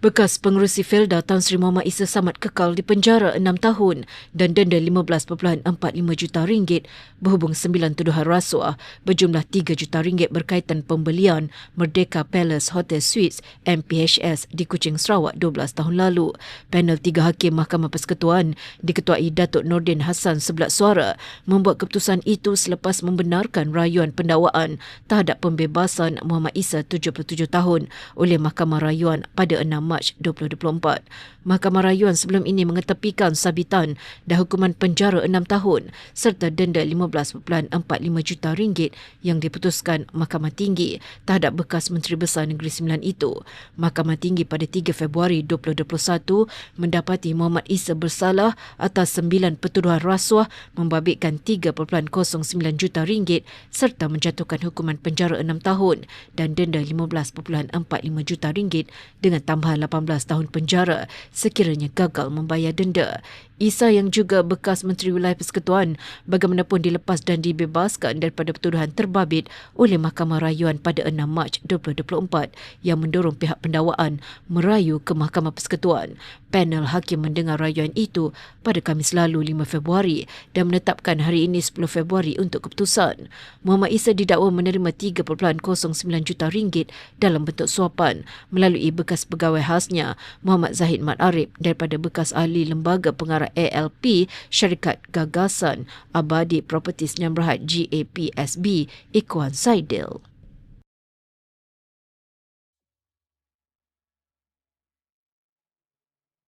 Bekas pengerusi Felda Tan Sri Muhammad Isa Samad kekal di penjara 6 tahun dan denda 15.45 juta ringgit berhubung 9 tuduhan rasuah berjumlah 3 juta ringgit berkaitan pembelian Merdeka Palace Hotel Suites MPHS di Kuching Sarawak 12 tahun lalu. Panel tiga hakim Mahkamah Persekutuan diketuai Datuk Nordin Hassan sebelah suara membuat keputusan itu selepas membenarkan rayuan pendakwaan terhadap pembebasan Muhammad Isa 77 tahun oleh Mahkamah Rayuan pada 6 Mac 2024. Mahkamah Rayuan sebelum ini mengetepikan sabitan dan hukuman penjara 6 tahun serta denda 15.45 juta ringgit yang diputuskan Mahkamah Tinggi terhadap bekas Menteri Besar Negeri Sembilan itu. Mahkamah Tinggi pada 3 Februari 2021 mendapati Muhammad Isa bersalah atas 9 pertuduhan rasuah membabitkan 3.09 juta ringgit serta menjatuhkan hukuman penjara 6 tahun dan denda 15.45 juta ringgit dengan tambahan 18 tahun penjara sekiranya gagal membayar denda. Isa yang juga bekas Menteri Wilayah Persekutuan bagaimanapun dilepas dan dibebaskan daripada pertuduhan terbabit oleh Mahkamah Rayuan pada 6 Mac 2024 yang mendorong pihak pendakwaan merayu ke Mahkamah Persekutuan. Panel hakim mendengar rayuan itu pada Khamis lalu 5 Februari dan menetapkan hari ini 10 Februari untuk keputusan. Muhammad Isa didakwa menerima 3.09 juta ringgit dalam bentuk suapan melalui bekas pegawai khasnya Muhammad Zahid Mat Arif daripada bekas ahli lembaga pengarah ALP Syarikat Gagasan Abadi Sdn Bhd GAPSB Ikuan Saidil.